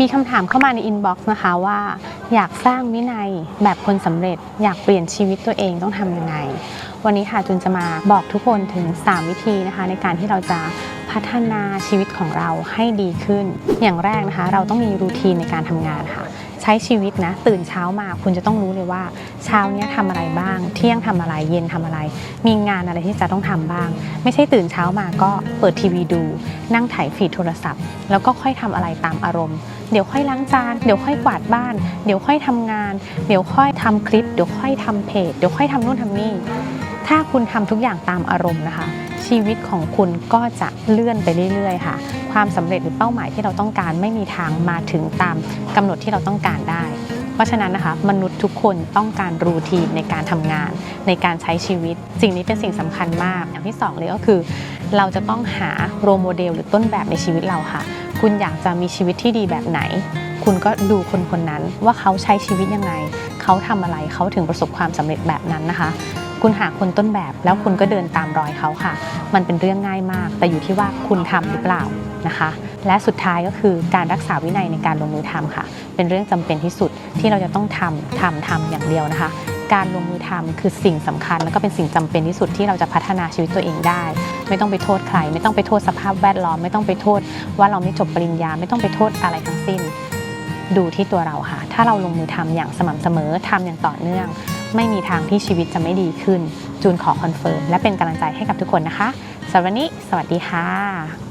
มีคำถามเข้ามาในอินบ็อกซ์นะคะว่า อยากสร้างวินัยแบบคนสำเร็จ อยากเปลี่ยนชีวิตตัวเองต้องทำยังไง วันนี้ค่ะจุนจะมาบอกทุกคนถึง 3 วิธีนะคะ ในการที่เราจะพัฒนาชีวิตของเราให้ดีขึ้น อย่างแรกนะคะ เราต้องมีรูทีนในการทำงานค่ะ ใช้ชีวิตนะ ตื่นเช้ามาคุณจะต้องรู้เลยว่า เช้าเนี้ยทำอะไรบ้าง เที่ยงทำอะไรเย็นทำอะไร มีงานอะไรที่จะต้องทำบ้าง ไม่ใช่ตื่นเช้ามาก็เปิดทีวีดู นั่งถ่ายฟีดโทรศัพท์ แล้วก็ค่อยทำอะไรตามอารมณ์ เดี๋ยวค่อยล้างจาน เดี๋ยวค่อยกวาดบ้าน เดี๋ยวค่อยทำงาน เดี๋ยวค่อยทำคลิป เดี๋ยวค่อยทำเพจ เดี๋ยวค่อยทำนู่นทำนี่ ถ้าคุณทำทุกอย่างตามอารมณ์นะคะ ชีวิตของคุณก็จะเลื่อนไปเรื่อยๆค่ะ ความสำเร็จหรือเป้าหมายที่เราต้องการไม่มีทางมาถึงตามกำหนดที่เราต้องการได้ เพราะฉะนั้นนะคะ มนุษย์ทุกคนต้องการรูทีนในการทำงาน ในการใช้ชีวิต สิ่งนี้เป็นสิ่งสำคัญมาก อย่างที่สองเลยก็คือ เราจะต้องหาโรโมเดลหรือต้นแบบในชีวิตเราค่ะ คุณอยากจะมีชีวิตที่ดีแบบไหน คุณก็ดูคนคนนั้นว่าเขาใช้ชีวิตยังไง เขาทำอะไรเขาถึงประสบความสำเร็จแบบนั้นนะคะ คุณหาคนต้นแบบแล้วคุณก็เดินตามรอยเขาค่ะ มันเป็นเรื่องง่ายมาก แต่อยู่ที่ว่าคุณทำหรือเปล่านะคะ และสุดท้ายก็คือการรักษาวินัยในการลงมือทำค่ะ เป็นเรื่องจำเป็นที่สุดที่เราจะต้องทำทำทำอย่างเดียวนะคะ การลงมือทำคือสิ่งสำคัญ แล้วก็เป็นสิ่งจำเป็นที่สุดที่เราจะพัฒนาชีวิตตัวเองได้ ไม่ต้องไปโทษใคร ไม่ต้องไปโทษสภาพแวดล้อม ไม่ต้องไปโทษว่าเราไม่จบปริญญา ไม่ต้องไปโทษอะไรทั้งสิ้น ดูที่ตัวเราค่ะ ถ้าเราลงมือทำอย่างสม่ำเสมอทำอย่างต่อเนื่อง ไม่มีทางที่ชีวิตจะไม่ดีขึ้น จูนขอคอนเฟิร์มและเป็นกำลังใจให้กับทุกคนนะคะสำหรับวันนี้ สวัสดีค่ะ